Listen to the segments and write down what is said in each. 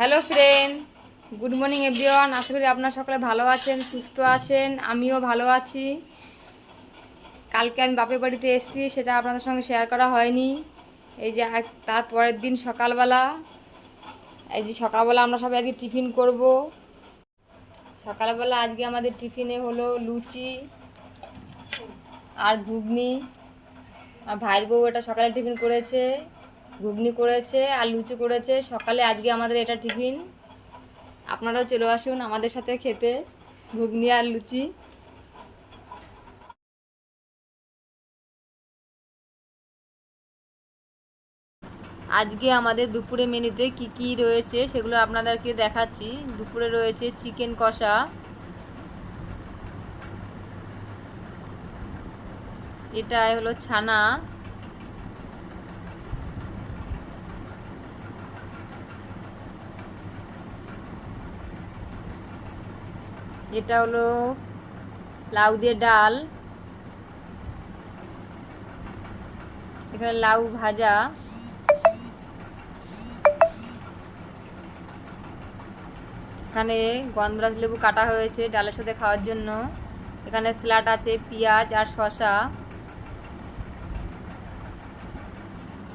Hello friend good morning everyone আশা করি আপনার সকলে ভালো আছেন, সুস্থ আছেন, আমিও ভালো আছি। কালকে আমি বাপের বাড়িতে এসেছি, সেটা আপনাদের সঙ্গে শেয়ার করা হয়নি। এই যে আজ- তার পরের দিন সকালবেলা, এই যে সকালবেলা আমরা সবাই আজকে টিফিন করব। সকালবেলা আজকে আমাদের টিফিনে হলো লুচি আর ঘুগনি। আর ভাইয়ের বউ এটা সকালে টিফিন করেছে। ঘুগনি করেছে, আর লুচি করেছে। সকালে আজকে আমাদের এটা টিফিন। আপনারাও চলে আসুন আমাদের সাথে খেতে, ঘুগনি আর লুচি। আজকে আমাদের দুপুরে মেনুতে কি কি রয়েছে সেগুলো আপনাদেরকে দেখাচ্ছি। দুপুরে রয়েছে চিকেন কষা। এটা হলো ছানা। এটা হলো লাউ দিয়ে ডাল। এখানে লাউ ভাজা। এখানে গন্ধরাজ লেবু কাটা হয়েছে ডালের সাথে খাওয়ার জন্য। এখানে স্যালাড আছে, পেঁয়াজ আর শসা।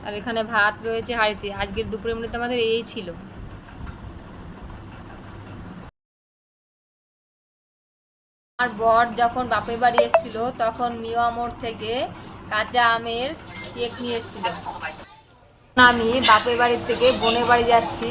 আর এখানে ভাত রয়েছে হাড়িতে। আজকের দুপুরের মধ্যে আমাদের এই ছিল। আর বর যখন বাপের বাড়ি এসেছিল, তখন মিয়া মোড় থেকে কাঁচা আমের কেক নিয়ে এসেছিল। আমি বাপের বাড়ির থেকে বোনের বাড়ি যাচ্ছি।